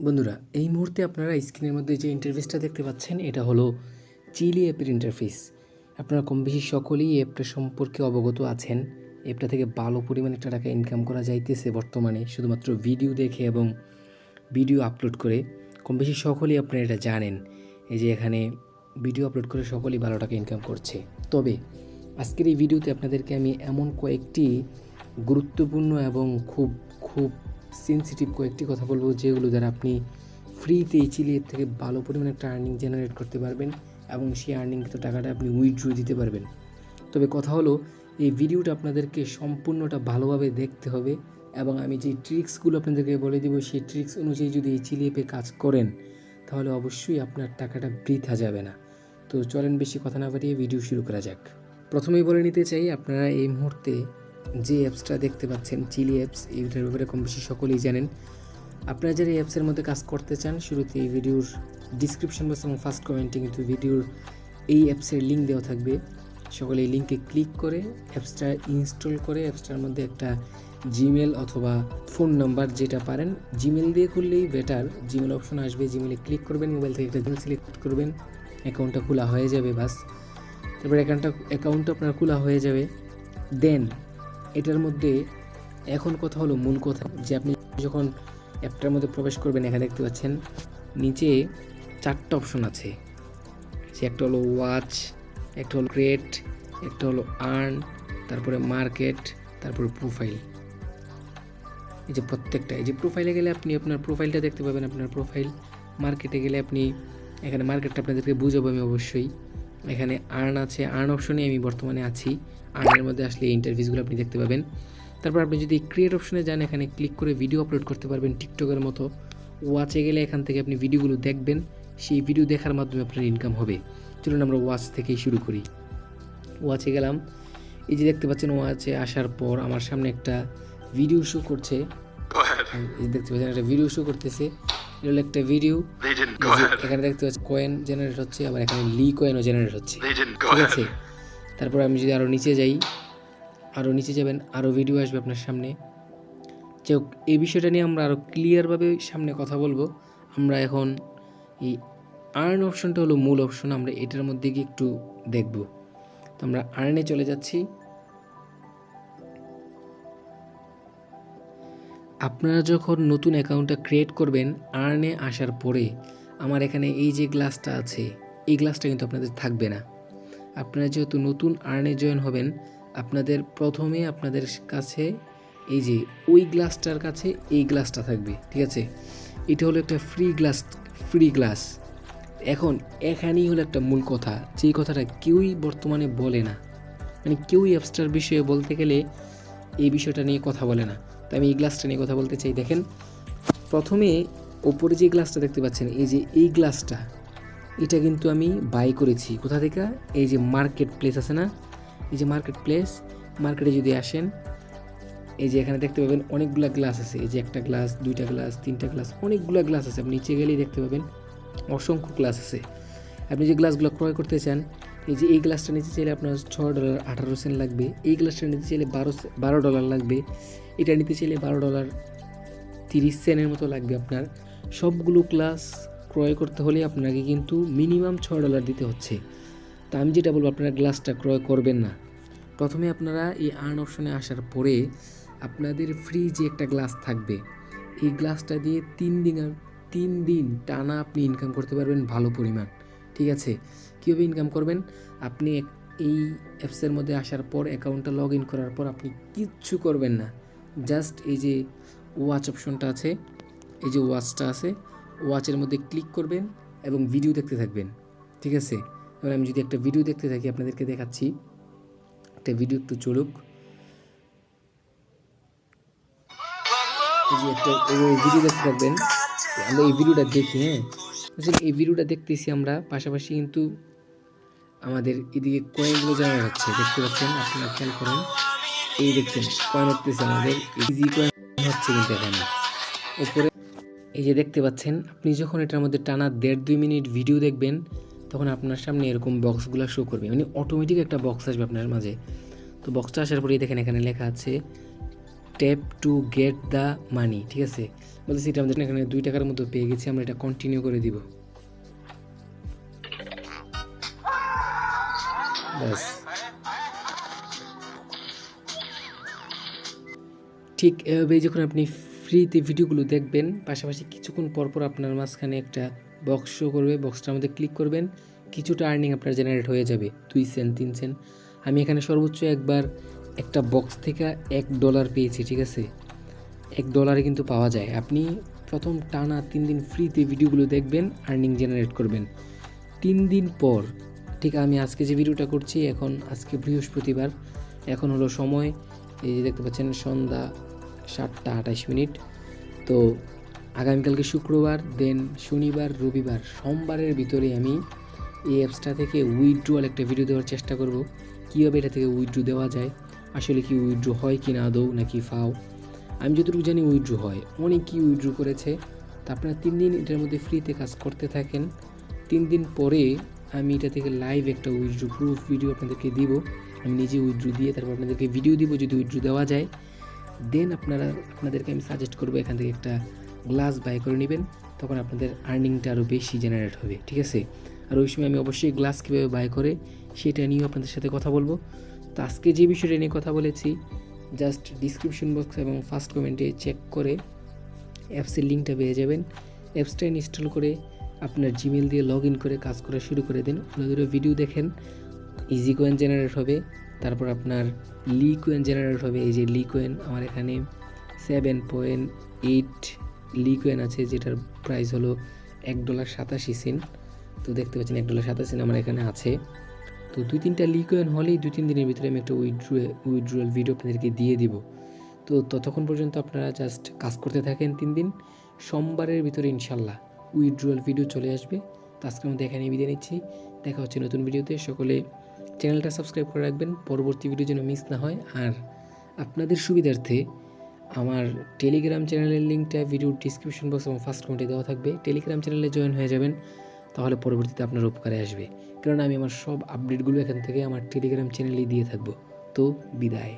বন্ধুরা, এই মুহূর্তে আপনারা স্ক্রিনের মধ্যে যে ইন্টারফেসটা দেখতে পাচ্ছেন, এটা হলো চিলি অ্যাপের ইন্টারফেস আপনারা কম বেশি সকলেই অ্যাপটা সম্পর্কে অবগত আছেন। অ্যাপটা থেকে ভালো পরিমাণে একটা টাকা ইনকাম করা যাইতেছে বর্তমানে, শুধুমাত্র ভিডিও দেখে এবং ভিডিও আপলোড করে। কম বেশি সকলেই আপনারা এটা জানেন, এই যে এখানে ভিডিও আপলোড করে সকলেই ভালো টাকা ইনকাম করছে। তবে, আজকের এই ভিডিওতে আপনাদেরকে আমি এমন কয়েকটি গুরুত্বপূর্ণ এবং খুব খুব সেন্সিটিভ কয়েকটি কথা বলব, যেগুলো দ্বারা আপনি ফ্রিতে এই চিলি থেকে ভালো পরিমাণে একটা আর্নিং জেনারেট করতে পারবেন এবং সেই আর্নিং আর্নিংকৃত টাকাটা আপনি উইথড্র দিতে পারবেন। তবে কথা হলো, এই ভিডিওটা আপনাদেরকে সম্পূর্ণটা ভালোভাবে দেখতে হবে এবং আমি যে ট্রিক্সগুলো আপনাদেরকে বলে দিব, সেই ট্রিক্স অনুযায়ী যদি এই চিলি অ্যাপে কাজ করেন, তাহলে অবশ্যই আপনার টাকাটা বৃথা যাবে না। তো চলেন বেশি কথা না বাড়িয়ে ভিডিও শুরু করা যাক। প্রথমেই বলে নিতে চাই, আপনারা এই মুহূর্তে যে অ্যাপসটা দেখতে পাচ্ছেন, চিলি অ্যাপস এইটার ব্যাপারে কম বেশি সকলেই জানেন। আপনারা যারা এই অ্যাপসের মধ্যে কাজ করতে চান শুরুতে এই ভিডিওর ডিসক্রিপশন বক্স এবং ফার্স্ট কমেন্টে কিন্তু ভিডিওর এই অ্যাপসের লিঙ্ক দেওয়া থাকবে। সকলে এই লিঙ্কে ক্লিক করে অ্যাপসটা ইনস্টল করে অ্যাপসটার মধ্যে একটা জিমেল অথবা ফোন নাম্বার যেটা পারেন জিমেল দিয়ে খুললেই বেটার জিমেল অপশন আসবে জিমেলে ক্লিক করবেন মোবাইল থেকে একটা জিমেল সিলেক্ট করবেন অ্যাকাউন্টটা খোলা হয়ে যাবে বাস। তারপরে অ্যাকাউন্টটা অ্যাকাউন্টটা আপনার খোলা হয়ে যাবে। দেন এটার মধ্যে এখন কথা হলো মূল কথা, যে আপনি যখন অ্যাপটার মধ্যে প্রবেশ করবেন, এখানে দেখতে পাচ্ছেন, নিচে চারটা অপশন আছে। সে একটা হলো ওয়াচ একটা হলো ক্রিয়েট একটা হলো আর্ন তারপরে মার্কেট তারপরে প্রোফাইল এই যে প্রত্যেকটা, এই যে প্রোফাইলে গেলে আপনি আপনার প্রোফাইলটা দেখতে পাবেন, আপনার প্রোফাইল মার্কেটে গেলে আপনি, এখানে মার্কেটটা আপনাদেরকে বুঝাবো আমি অবশ্যই। এখানে আর্ন আছে আর্ন অপশনে আমি বর্তমানে আছি। আর্নের মধ্যে আসলে এই ইন্টারভিউসগুলো আপনি দেখতে পাবেন। তারপর আপনি যদি ক্রিয়েট অপশনে যান এখানে ক্লিক করে ভিডিও আপলোড করতে পারবেন টিকটকের মতো। ওয়াচে গেলে এখান থেকে আপনি ভিডিওগুলো দেখবেন। সেই ভিডিও দেখার মাধ্যমে আপনার ইনকাম হবে। চলুন আমরা ওয়াচ থেকেই শুরু করি। ওয়াচে গেলাম। এই যে দেখতে পাচ্ছেন ওয়াচে আসার পর আমার সামনে একটা ভিডিও শো করছে। এই যে দেখতে পাচ্ছেন একটা ভিডিও শো করতেছে। এটা হলো একটা ভিডিও. এখানে দেখতে পাচ্ছি কয়েন জেনারেট হচ্ছে আবার এখানে লি কয়েনও জেনারেট হচ্ছে। ঠিক আছে? তারপর আমি যদি আরও নিচে যাই আরও নিচে যাবেন আরও ভিডিও আসবে আপনার সামনে। যে হোক, এই বিষয়টা নিয়ে আমরা আরও ক্লিয়ারভাবে সামনে কথা বলব। আমরা এখন এই আর্ন অপশনটা হলো মূল অপশন আমরা এটার মধ্যে গিয়ে একটু দেখব। তো আমরা আর্নে চলে যাচ্ছি। আপনারা যখন নতুন অ্যাকাউন্টটা ক্রিয়েট করবেন আর্নে আসার পরে আমার এখানে এই যে গ্লাসটা আছে, এই গ্লাসটা কিন্তু আপনাদের থাকবে না। আপনারা যেহেতু নতুন আর্নে জয়েন হবেন, আপনাদের প্রথমে আপনাদের কাছে এই যে ওই গ্লাসটার কাছে এই গ্লাসটা থাকবে, ঠিক আছে? এটা হলো একটা ফ্রি গ্লাস ফ্রি গ্লাস এখন এখানেই হলো একটা মূল কথা, যেই কথাটা কেউই বর্তমানে বলে না। মানে কেউই অ্যাপসটার বিষয়ে বলতে গেলে এই বিষয়টা নিয়ে কথা বলে না। তো আমি এই গ্লাসটা নিয়ে কথা বলতে চাই। দেখেন, প্রথমে ওপরে যে গ্লাসটা দেখতে পাচ্ছেন, এই যে এই গ্লাসটা এটা কিন্তু আমি বাই করেছি। কোথা থেকে? এই যে মার্কেট প্লেস আছে না? এই যে মার্কেট প্লেস মার্কেটে যদি আসেন, এই যে এখানে দেখতে পাবেন অনেকগুলা গ্লাস আছে। এই যে একটা গ্লাস দুইটা গ্লাস তিনটা গ্লাস অনেকগুলা গ্লাস আছে। আপনি নিচে গেলেই দেখতে পাবেন অসংখ্য গ্লাস আছে। আপনি যে গ্লাসগুলো ক্রয় করতে চান এই যে এই গ্লাসটা নিতে চাইলে আপনার ছ ডলার আঠারো সেন্ট লাগবে। এই গ্লাসটা নিতে চাইলে বারো বারো ডলার লাগবে। এটা নিতে চাইলে বারো ডলার তিরিশ সেন্টের মতো লাগবে আপনার। সবগুলো ক্লাস ক্রয় করতে হলে আপনাকে কিন্তু মিনিমাম ছ ডলার দিতে হচ্ছে। তা আমি যেটা বলব, আপনারা গ্লাসটা ক্রয় করবেন না। প্রথমে আপনারা এই আর্ন অপশনে আসার পরে আপনাদের ফ্রি যে একটা গ্লাস থাকবে। এই গ্লাসটা দিয়ে তিন দিন তিন দিন টানা আপনি ইনকাম করতে পারবেন ভালো পরিমাণ। ঠিক আছে। কীভাবে ইনকাম করবেন? আপনি এই অ্যাপসের মধ্যে আসার পর অ্যাকাউন্টটা লগ ইন করার পর আপনি কিচ্ছু করবেন না। জাস্ট এই যে ওয়াচ অপশনটা আছে, এই যে ওয়াচটা আছে ওয়াচের মধ্যে ক্লিক করবেন এবং ভিডিও দেখতে থাকবেন। ঠিক আছে? এবার আমি যদি একটা ভিডিও দেখতে থাকি, আপনাদেরকে দেখাচ্ছি। একটা ভিডিও একটু চলুক। এই যে একটা ভিডিও দেখতে থাকবেন। আমরা এই ভিডিওটা দেখি হ্যাঁ? আসলে এই ভিডিওটা দেখতেছি আমরা, পাশাপাশি কিন্তু আমাদের এদিকে কয়েনগুলো জানা যাচ্ছে দেখতে পাচ্ছেন? আপনারা খেয়াল করেন। এই দেখছেন, কয়েন হচ্ছে আমাদের। ইজি কয়েন হচ্ছে কিন্তু এখানে। উপরে এই যে দেখতে পাচ্ছেন, আপনি যখন এটার মধ্যে টানা দেড় দুই মিনিট ভিডিও দেখবেন, তখন আপনার সামনে এরকম বক্সগুলো শো করবে। মানে অটোমেটিক একটা বক্স আসবে আপনার মাঝে। তো বক্সটা আসার পরেই দেখেন এখানে লেখা আছে tap to get the money ঠিক আছে? বলতেছি এটা আমাদের এখানে দুই টাকার মতো পেয়ে গেছি, আমরা এটা কন্টিনিউ করে দিব। ঠিক এভাবেই যখন আপনি ফ্রিতে ভিডিওগুলো দেখবেন, পাশাপাশি কিছুক্ষণ পর পর আপনার মাঝখানে একটা বক্স শো করবে বক্সটার মধ্যে ক্লিক করবেন, কিছুটা আর্নিং আপনার জেনারেট হয়ে যাবে, দুই সেন্ট তিন সেন্ট আমি এখানে সর্বোচ্চ একবার একটা বক্স থেকে এক ডলার পেয়েছি, ঠিক আছে? এক ডলারে কিন্তু পাওয়া যায়। আপনি প্রথম টানা তিন দিন ফ্রিতে ভিডিওগুলো দেখবেন আর্নিং জেনারেট করবেন। তিন দিন পর, ঠিক আমি আজকে যে ভিডিওটা করছি, এখন আজকে বৃহস্পতিবার, এখন হলো সময়, এই যে দেখতে পাচ্ছেন, সন্ধ্যা সাতটা আঠাশ মিনিট। তো আগামীকালকে শুক্রবার দেন শনিবার, রবিবার, সোমবারের ভিতরে আমি এই অ্যাপসটা থেকে উইথড্রোয়াল একটা ভিডিও দেওয়ার চেষ্টা করব। কীভাবে এটা থেকে উইথড্রো দেওয়া যায়? আসলে কি উইথড্রো হয় কি না আদৌ, নাকি ফাও আমি যতটুকু জানি উইথড্রো হয়। অনেকেই উইথড্রো করেছে। তা আপনারা তিন দিন এটার মধ্যে ফ্রিতে কাজ করতে থাকেন। তিন দিন পরে আমি এটা থেকে লাইভ একটা উইথড্রো প্রুফ ভিডিও আপনাদেরকে দিব। আমি নিজে উইথড্রো দিয়ে তারপর আপনাদেরকে ভিডিও দিব যদি উইথড্রো দেওয়া যায়। দেন আপনারা, আপনাদেরকে আমি সাজেস্ট করব এখান থেকে একটা গ্লাস বাই করে নেবেন। তখন আপনাদের আর্নিংটা আরও বেশি জেনারেট হবে, ঠিক আছে? আর ওই সময় আমি অবশ্যই গ্লাস কীভাবে বাই করে সেটা নিয়েও আপনাদের সাথে কথা বলব। তো আজকে যে বিষয়টা নিয়ে কথা বলেছি জাস্ট ডিসক্রিপশন বক্স এবং ফার্স্ট কমেন্টে চেক করে অ্যাপসের লিঙ্কটা পেয়ে যাবেন। অ্যাপসটা ইনস্টল করে আপনার জিমেল দিয়ে লগ ইন করে কাজ করা শুরু করে দিন। ওনাদের ভিডিও দেখেন ইজি কোয়েন জেনারেট হবে। তারপর আপনার লি কোয়েন জেনারেট হবে। এই যে লি কোয়েন আমার এখানে সেভেন পয়েন্ট এইট লি কোয়েন আছে, যেটার প্রাইস হলো এক ডলার সাতাশি সেন্ট তো দেখতে পাচ্ছেন এক ডলার সাতাশি আমার এখানে আছে। তো দুই তিনটা লি কোয়েন হলেই দুই তিন দিনের ভিতরে আমি একটা উইথড্রো উইথড্রোয়াল ভিডিও আপনাদেরকে দিয়ে দিব। তো ততক্ষণ পর্যন্ত আপনারা জাস্ট কাজ করতে থাকেন তিন দিন। সোমবারের ভিতরে ইনশাল্লাহ উইথড্রোয়াল ভিডিও চলে আসবে। তো আজকের মধ্যে এখানে বিদায় নিচ্ছি। দেখা হচ্ছে নতুন ভিডিওতে সকলে চ্যানেলটা সাবস্ক্রাইব করে রাখবেন। পরবর্তী ভিডিও যেন মিস না হয়। আর আপনাদের সুবিধার্থে আমার টেলিগ্রাম চ্যানেলের লিঙ্কটা ভিডিও ডিসক্রিপশন বক্স এবং ফার্স্ট কমেন্টে দেওয়া থাকবে। টেলিগ্রাম চ্যানেলে জয়েন হয়ে যাবেন। তাহলে পরবর্তীতে আপনার উপকারে আসবে। কেননা আমি আমার সব আপডেটগুলো এখান থেকে আমার টেলিগ্রাম চ্যানেলেই দিয়ে থাকব। তো বিদায়।